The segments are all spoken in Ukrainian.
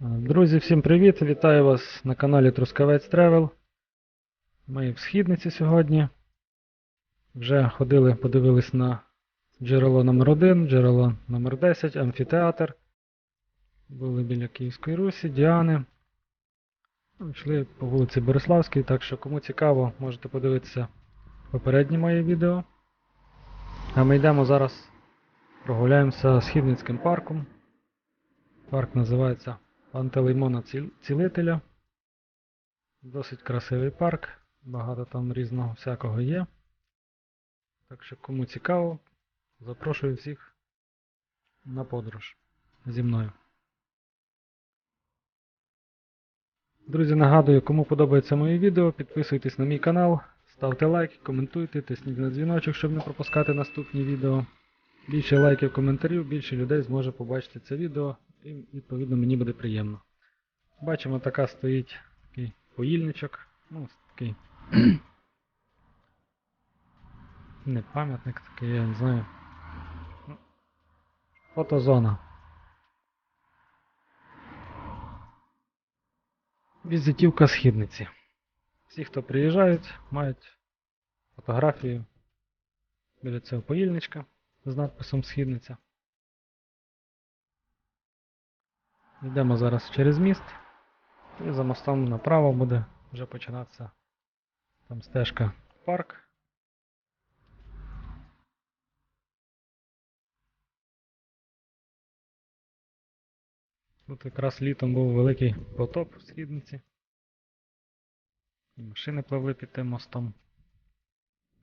Друзі, всім привіт! Вітаю вас на каналі Трускавець Тревел. Ми в східниці сьогодні. Вже ходили, подивились на джерело номер 1 джерело номер 10 амфітеатр. Були біля Київської Русі, Діани. Йшли по вулиці Бориславській, так що кому цікаво, можете подивитися попереднє моє відео. А ми йдемо зараз прогуляємося Східницьким парком. Парк називається Пантелеймона Цілителя. Досить красивий парк, багато там різного всякого є. Так що кому цікаво, запрошую всіх на подорож зі мною. Друзі, нагадую, кому подобається моє відео, підписуйтесь на мій канал, ставте лайки, коментуйте, тисніть на дзвіночок, щоб не пропускати наступні відео. Більше лайків, коментарів, більше людей зможе побачити це відео і відповідно мені буде приємно. Бачимо, така стоїть такий поїльничок. Ну, такий. Не пам'ятник такий, я не знаю. Ну, Фотозона. Візитівка східниці. Всі, хто приїжджають, мають фотографію біля цього поїльничка з надписом Східниця. Йдемо зараз через міст. І за мостом направо буде вже починатися там стежка парк. Тут якраз літом був великий потоп в східниці. Машини пливли під тим мостом.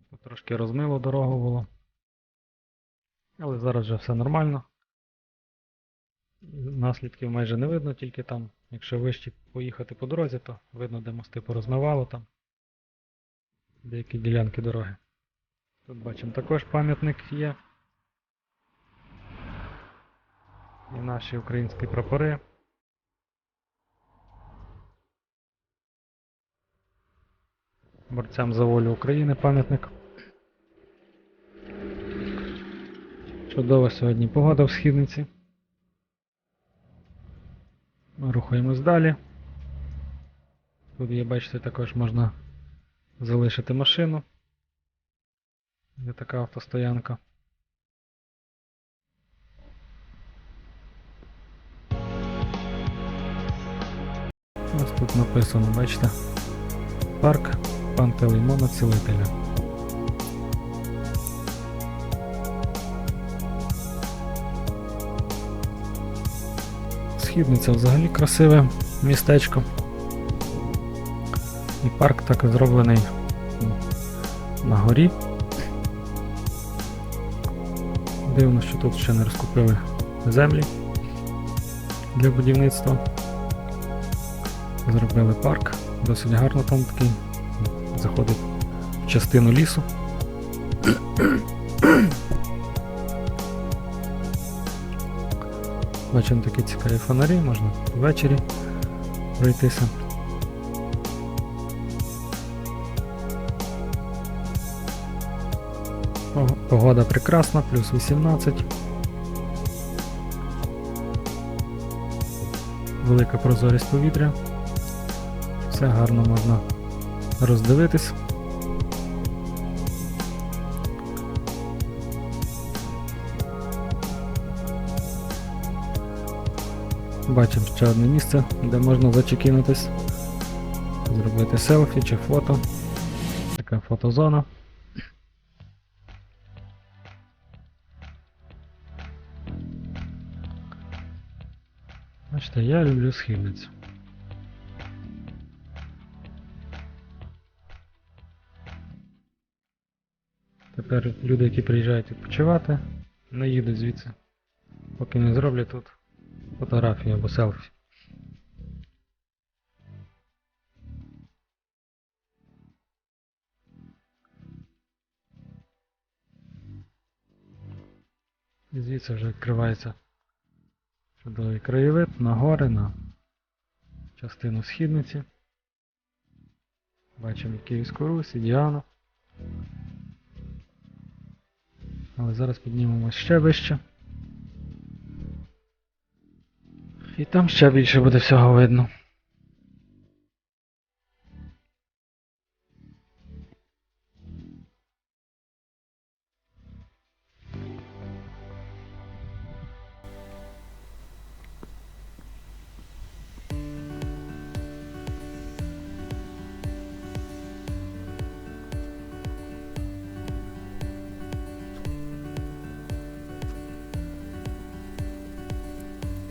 Тут трошки розмило дорогу було. Але зараз вже все нормально. Наслідків майже не видно, тільки там, якщо вище поїхати по дорозі, то видно, де мости порозмивало там. Деякі ділянки дороги. Тут бачимо також пам'ятник є. І наші українські прапори. Борцям за волю України пам'ятник. Чудова сьогодні погода в східниці. Ми рухаємось далі. Тут є, бачите, також можна залишити машину. Є така автостоянка. Ось тут написано, бачите, парк Пантелеймона Цілителя. Східниця взагалі красиве містечко. І парк так зроблений на горі. Дивно, що тут ще не розкупили землі для будівництва. Зробили парк, досить гарно там такий. Заходить в частину лісу. Бачимо такі цікаві фонарі, можна ввечері пройтися. Пог- Погода прекрасна, плюс 18. Велика прозорість повітря. Все гарно можна роздивитись. Бачимо ще одне місце, де можна зачекінутись, зробити селфі чи фото. Така фотозона. Бачите, я люблю східницю. Тепер люди, які приїжджають відпочивати, не їдуть звідси, поки не зроблять тут фотографію або селфі. І звідси вже відкривається чудовий краєвид на гори, на частину східниці. Бачимо Київську Русь і Діану. Але зараз піднімемось ще вище. І там ще більше буде всього видно.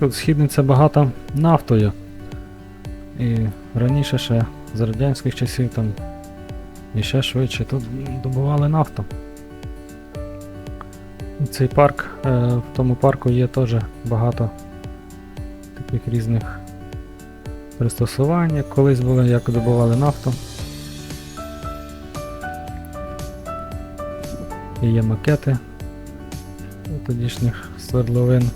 Тут східниця багата нафтою. І раніше ще з радянських часів там і ще швидше тут добували нафту. Цей парк, е, в тому парку є теж багато таких різних пристосувань, як колись були, як добували нафту. І є макети тодішніх свердловин.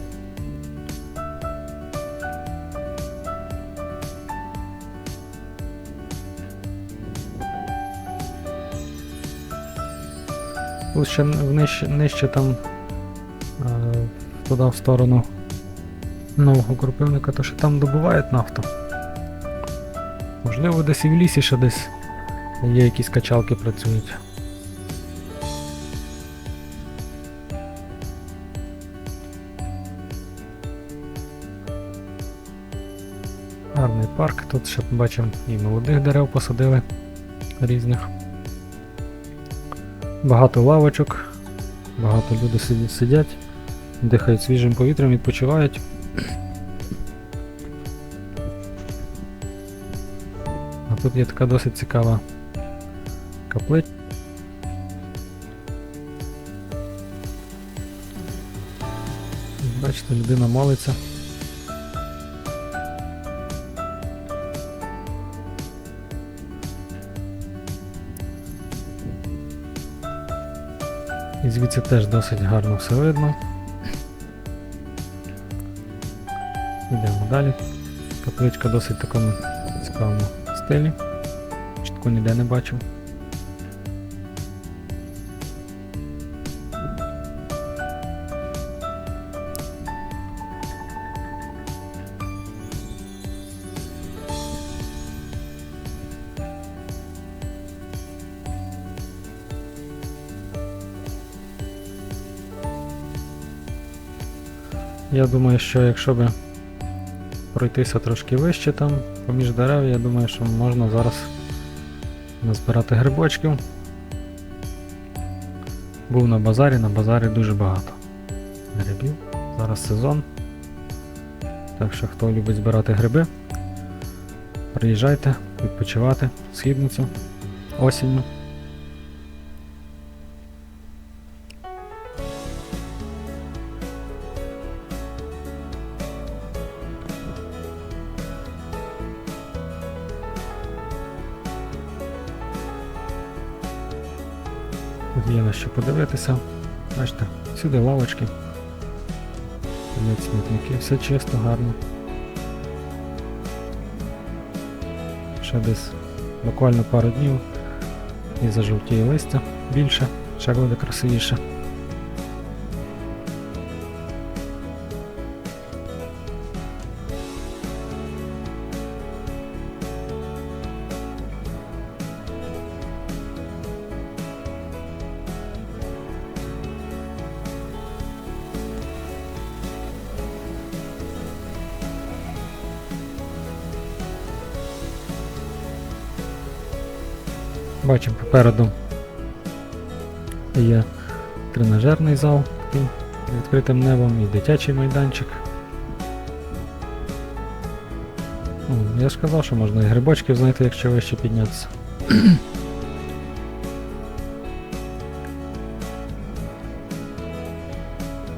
Тут ще нижче, нижче там е, туди в сторону нового крупивника, то що там добувають нафту. Можливо, десь і в лісі ще десь є якісь качалки працюють. Гарний парк, тут ще бачимо і молодих дерев посадили різних. Багато лавочок, багато людей сидять, дихають свіжим повітрям, відпочивають. А тут є така досить цікава каплиця. Бачите, людина молиться. І звідси теж досить гарно все видно. Йдемо далі. Капличка досить в такому цікавому стилі. Чітко ніде не бачив. Я думаю, що якщо би пройтися трошки вище там, поміж дерев, я думаю, що можна зараз назбирати грибочків. Був на базарі, на базарі дуже багато грибів. Зараз сезон. Так що хто любить збирати гриби, приїжджайте відпочивати східницю осінню. Тут є на що подивитися. Бачите, сюди лавочки. Смітники, все чисто, гарно. Ще десь буквально пару днів і зажовтіє листя більше, ще буде красивіше. Бачимо попереду є тренажерний зал такий відкритим небом і дитячий майданчик. Ну, я ж казав, що можна і грибочків знайти, якщо вище піднятися.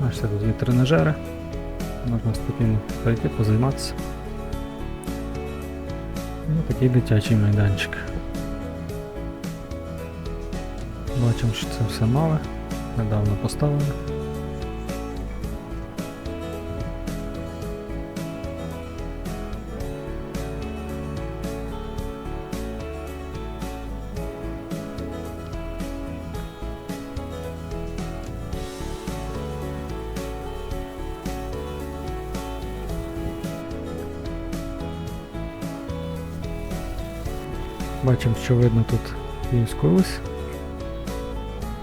Бачите, тут є тренажери. Можна спокійно прийти, позайматися. І такий дитячий майданчик. Бачимо, що це все мале, недавно поставлено. Бачимо, що видно тут військовись.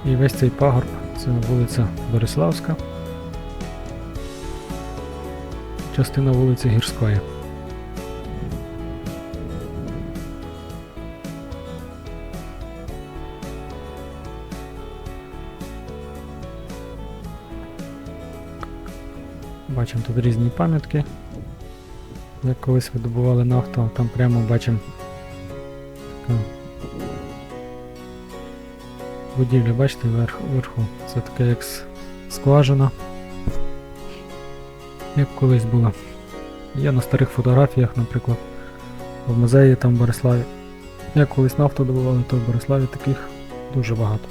І весь цей пагорб це вулиця Бориславська. Частина вулиці Гірської. Бачимо тут різні пам'ятки. Як колись видобували нафту, там прямо бачимо будівля, бачите, вверх, вверху. Це таке як скважина. Як колись була. Є на старих фотографіях, наприклад, в музеї там в Бориславі. Як колись нафту добували, то в Бориславі таких дуже багато.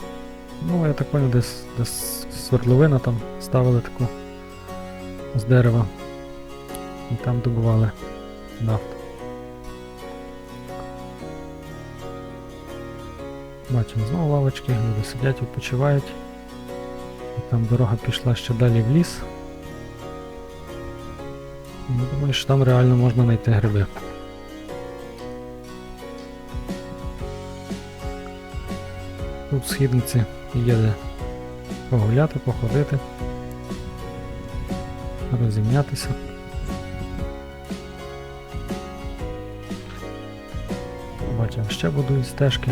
Ну, я так понял, десь, десь свердловина там ставили таку з дерева. І там добували нафту. Бачимо знову лавочки, люди сидять, відпочивають. Там дорога пішла ще далі в ліс. Ну, думаю, що там реально можна знайти гриби. Тут східниці є де погуляти, походити, розімнятися. Бачимо, ще будують стежки.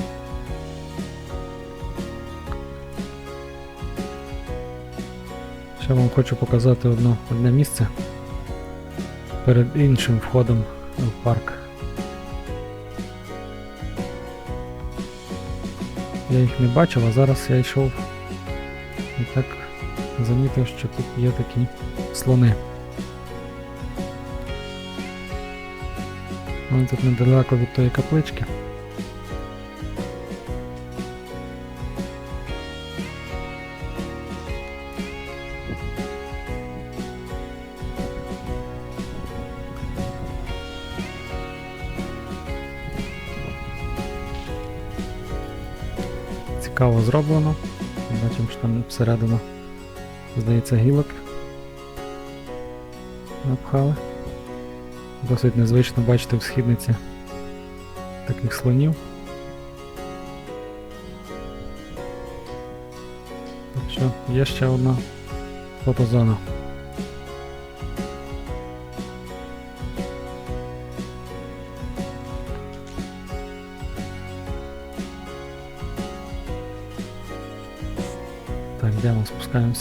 Ще вам хочу показати одно, одне місце перед іншим входом в парк. Я їх не бачив, а зараз я йшов і так замітив, що тут є такі слони. Вони тут недалеко від тої каплички. Цікаво зроблено. Бачимо, що там всередину, здається, гілок напхали. Досить незвично бачити в східниці таких слонів. Так що є ще одна фотозона.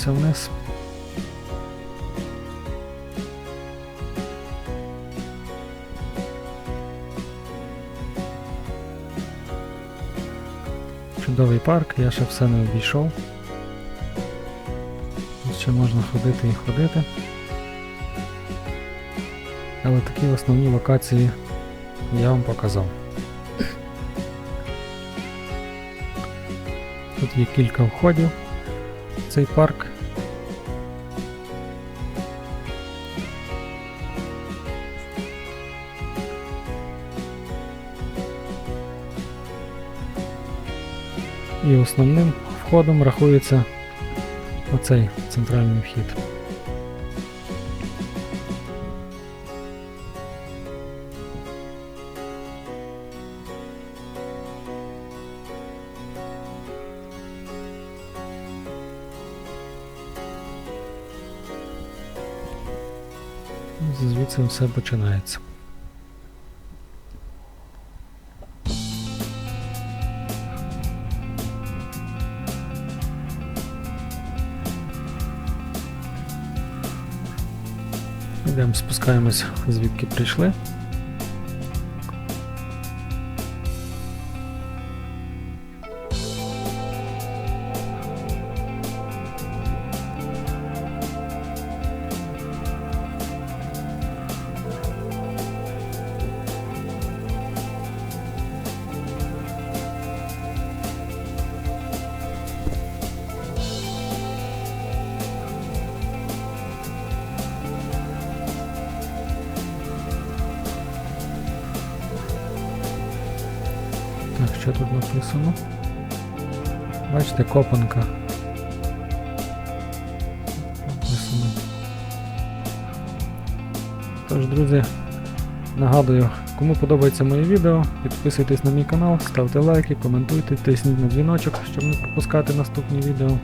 Спускаємося вниз. Чудовий парк, я ще все не обійшов. Ще можна ходити і ходити. Але такі основні локації я вам показав. Тут є кілька входів в цей парк. І основним входом рахується оцей центральний вхід. Звідси все починається. Йдемо, спускаємось, звідки прийшли. Тут написано? Бачите, копанка. Написано. Тож, друзі, нагадую, Кому подобається моє відео, підписуйтесь на мій канал, ставте лайки, коментуйте, тисніть на дзвіночок, щоб не пропускати наступні відео.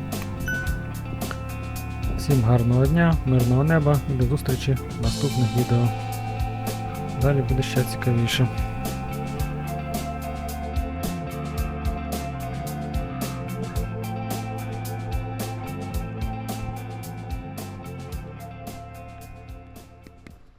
Всім гарного дня, мирного неба і до зустрічі в наступних відео. Далі буде ще цікавіше.